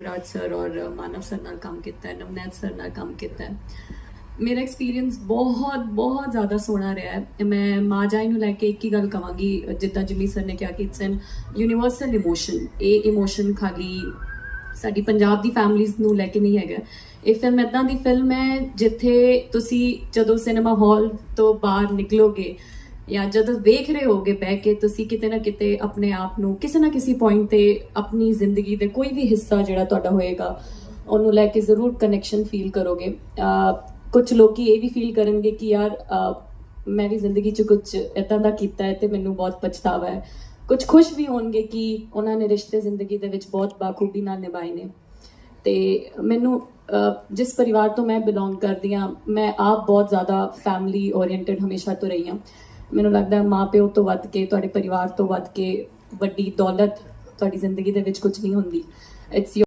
ਰਾਜ sir ਔਰ ਮਾਨਵ sir ਨਾਲ ਕੰਮ ਕੀਤਾ ਹੈ ਨਵਨੈਤ ਸਰ ਨਾਲ ਕੰਮ ਕੀਤਾ ਹੈ ਮੇਰਾ ਐਕਸਪੀਰੀਅੰਸ ਬਹੁਤ ਬਹੁਤ ਜ਼ਿਆਦਾ ਸੋਹਣਾ ਰਿਹਾ ਹੈ ਮੈਂ ਮਾਂ ਜਾਈ ਨੂੰ ਲੈ ਕੇ ਇੱਕ ਹੀ ਗੱਲ ਕਵਾਂਗੀ ਜਿੱਦਾਂ ਜਿਮੀ ਸਰ ਨੇ ਕਿਹਾ ਕਿ ਇਟਸ ਐਨ ਯੂਨੀਵਰਸਲ ਇਮੋਸ਼ਨ ਇਹ ਇਮੋਸ਼ਨ ਖਾਲੀ ਸਾਡੀ ਪੰਜਾਬ ਦੀ ਫੈਮਿਲੀਜ਼ ਨੂੰ ਲੈ ਕੇ ਨਹੀਂ ਹੈਗਾ ਇਹ ਫਿਲਮ ਇਦਾਂ ਦੀ ਫਿਲਮ ਹੈ ਜਿੱਥੇ ਤੁਸੀਂ ਜਦੋਂ ਸਿਨੇਮਾ ਹਾਲ ਤੋਂ ਬਾਹਰ ਨਿਕਲੋਗੇ ਜਾਂ ਜਦੋਂ ਦੇਖ ਰਹੇ ਹੋਗੇ ਬਹਿ ਕੇ, ਤੁਸੀਂ ਕਿਤੇ ਨਾ ਕਿਤੇ ਆਪਣੇ ਆਪ ਨੂੰ ਕਿਸੇ ਨਾ ਕਿਸੇ ਪੁਆਇੰਟ ਤੇ ਆਪਣੀ ਜ਼ਿੰਦਗੀ ਦੇ ਕੋਈ ਵੀ ਹਿੱਸਾ ਜਿਹੜਾ ਤੁਹਾਡਾ ਹੋਏਗਾ, ਉਹਨੂੰ ਲੈ ਕੇ ਜ਼ਰੂਰ ਕਨੈਕਸ਼ਨ ਫੀਲ ਕਰੋਗੇ। ਕੁਝ ਲੋਕੀ ਇਹ ਵੀ ਫੀਲ ਕਰਨਗੇ ਕਿ ਯਾਰ ਮੈਂ ਵੀ ਜ਼ਿੰਦਗੀ 'ਚ ਕੁਝ ਇਦਾਂ ਦਾ ਕੀਤਾ ਹੈ ਤੇ ਮੈਨੂੰ ਬਹੁਤ ਪਛਤਾਵਾ ਹੈ। ਕੁਝ ਖੁਸ਼ ਵੀ ਹੋਣਗੇ ਕਿ ਉਹਨਾਂ ਨੇ ਰਿਸ਼ਤੇ ਜ਼ਿੰਦਗੀ ਦੇ ਵਿੱਚ ਬਹੁਤ ਬਾਖੂਬੀ ਨਾਲ ਨਿਭਾਏ ਨੇ। ਤੇ ਮੈਨੂੰ ਜਿਸ ਪਰਿਵਾਰ ਤੋਂ ਮੈਂ ਬਿਲੋਂਗ ਕਰਦੀ ਹਾਂ, ਮੈਂ ਆਪ ਬਹੁਤ ਜ਼ਿਆਦਾ ਫੈਮਿਲੀ ਓਰੀਐਂਟਡ ਹਮੇਸ਼ਾ ਤੋਂ ਰਹੀ ਹਾਂ। ਮੈਨੂੰ ਲੱਗਦਾ ਹੈ ਮਾਂ ਪਿਓ ਤੋਂ ਵੱਧ ਕੇ, ਤੁਹਾਡੇ ਪਰਿਵਾਰ ਤੋਂ ਵੱਧ ਕੇ ਵੱਡੀ ਦੌਲਤ ਤੁਹਾਡੀ ਜ਼ਿੰਦਗੀ ਦੇ ਵਿੱਚ ਕੁਝ ਨਹੀਂ ਹੁੰਦੀ। ਇਟਸ